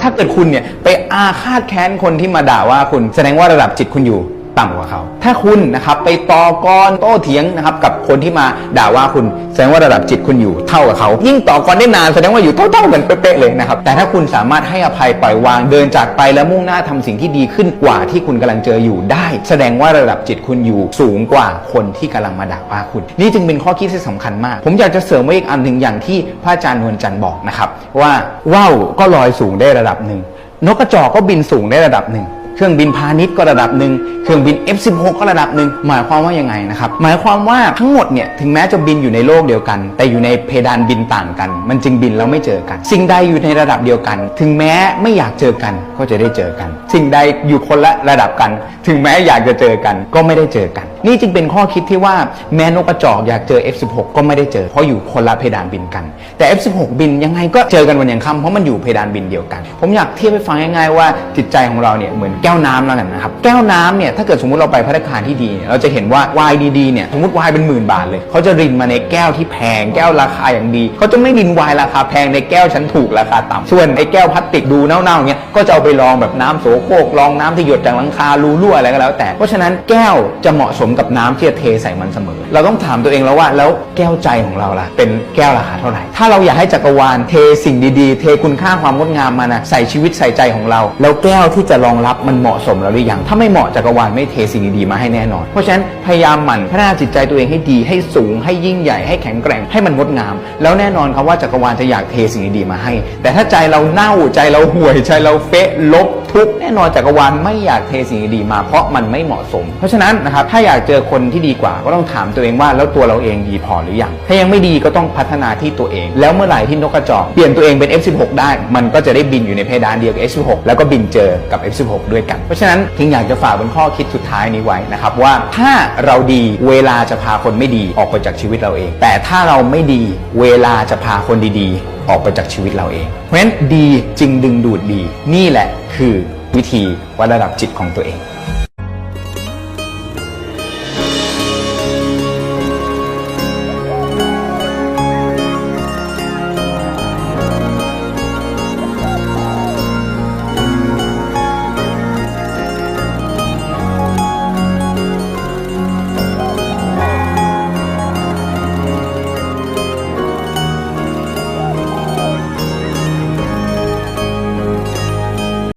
ถ้าเกิดคุณเนี่ยไปอาฆาตแค้นคนที่มาด่าว่าคุณ แสดงว่าระดับจิตคุณอยู่ ต่ำกว่าเขา ถ้าคุณนะครับไปต่อกรโต้เถียงนะครับกับคนที่มาด่าว่าคุณแสดงว่าระดับจิตคุณอยู่เท่ากับเขา ยิ่งต่อกรได้นานแสดงว่าอยู่เท่าๆกันเป๊ะๆเลยนะครับ แต่ถ้าคุณสามารถให้อภัยปล่อยวางเดินจากไปแล้วมุ่งหน้าทำสิ่งที่ดีขึ้นกว่าที่คุณกำลังเจออยู่ได้ แสดงว่าระดับจิตคุณอยู่สูงกว่าคนที่กำลังมาด่าว่าคุณ นี่จึงเป็นข้อคิดที่สำคัญมาก ผมอยากจะเสริมไว้อีกอันหนึ่งอย่างที่พระอาจารย์นวลจันทร์บอกนะครับว่าว่าวก็ลอยสูงได้ระดับหนึ่งนกกระจอกก็บินสูงได้ระดับหนึ่ง เครื่องบินพาณิชย์ก็ระดับหนึ่งเครื่องบิน F16 ก็ระดับหนึ่งหมายความว่ายังไงนะครับหมายความว่าทั้งหมดเนี่ยถึงแม้จะบินอยู่ในโลกเดียวกัน แต่อยู่ในเพดานบินต่างกัน มันจึงบินแล้วไม่เจอกัน สิ่งใดอยู่ในระดับเดียวกัน ถึงแม้ไม่อยากเจอกันก็จะได้เจอกัน สิ่งใดอยู่คนละระดับกัน ถึงแม้อยากจะเจอกันก็ไม่ได้เจอกัน นี่จึงเป็นข้อคิดที่ว่าแม้นกกระจอกอยากเจอ F16 ก็ไม่ได้เจอเพราะอยู่คนละเพดานบินกัน แต่ F16 บินยังไงก็เจอกันวันยังค่ำเพราะมันอยู่เพดานบินเดียวกัน ผมอยากเทียบให้ฟังง่ายๆว่าจิตใจของเราเนี่ยเหมือนแก้วน้ำแล้วกันนะครับแก้วน้ำเนี่ยถ้าเกิดสมมติเราไปพัฒนาคาที่ดี เราจะเห็นว่าวน์ดีๆเนี่ยสมมติวน์เป็นหมื่นบาทเลยเขาจะรินมาในแก้วที่แพงแก้วราคาอย่างดีเขาจะไม่รินวน์ราคาแพงในแก้วชั้นถูกราคาต่ำส่วนไอ้แก้วพลาสติกดูเน่าๆเนี่ยก็จะเอาไปลองแบบน้ำโสโครกลองน้ำที่หยดจากหลังคารูรั่วอะไรก็แล้ว แต่เพราะฉะนั้นแก้วจะเหมาะสมกับน้ำที่จะเทใส่มันเสมอ เราต้องถามตัวเองแล้วว่าแล้วแก้วใจของเราล่ะ เป็นแก้วราคาเท่าไหร่ ถ้าเราอยากให้จักรวาลเทสิ่งดีๆ เทคุณค่าความงดงามมานะใส่ชีวิตใส่ใจของเรา แล้วแก้วที่จะรองรับมันเหมาะสมแล้วหรือยังถ้าไม่เหมาะจักรวาลไม่เทสิ่งดีๆมาให้แน่นอน เพราะฉะนั้นพยายามหมั่นพัฒนาจิตใจตัวเองให้ดีให้สูง ให้ยิ่งใหญ่ให้แข็งแกร่งให้มันงดงาม แล้วแน่นอนครับว่าจักรวาลจะอยากเทสิ่งดีๆมาให้ แต่ถ้าใจเราเน่าใจเราห่วยใจเราเฟะลบ ทุกข์แน่นอนจักรวาลไม่อยากเทสิ่งดีมาเพราะมันไม่เหมาะสม เพราะฉะนั้นนะครับถ้าอยากเจอคนที่ดีกว่าก็ต้องถามตัวเองว่าแล้วตัวเราเองดีพอหรือยังถ้ายังไม่ดีก็ต้องพัฒนาที่ตัวเอง แล้วเมื่อไหร่ที่นกกระจอกเปลี่ยนตัวเองเป็น F16 ได้ มันก็จะได้บินอยู่ในเพดานเดียวกับ F16 แล้วก็บินเจอกับ F16 ด้วยกัน เพราะฉะนั้นทิ้งอยากจะฝากเป็นข้อคิดสุดท้ายนี้ไว้นะครับว่าถ้าเราดีเวลาจะพาคนไม่ดีออกไปจากชีวิตเราเอง แต่ถ้าเราไม่ดีเวลาจะพาคนดีๆ ออกไปจากชีวิตเราเอง เพราะฉะนั้นดีจึงดึงดูดดี นี่แหละคือวิธีวัดระดับจิตของตัวเอง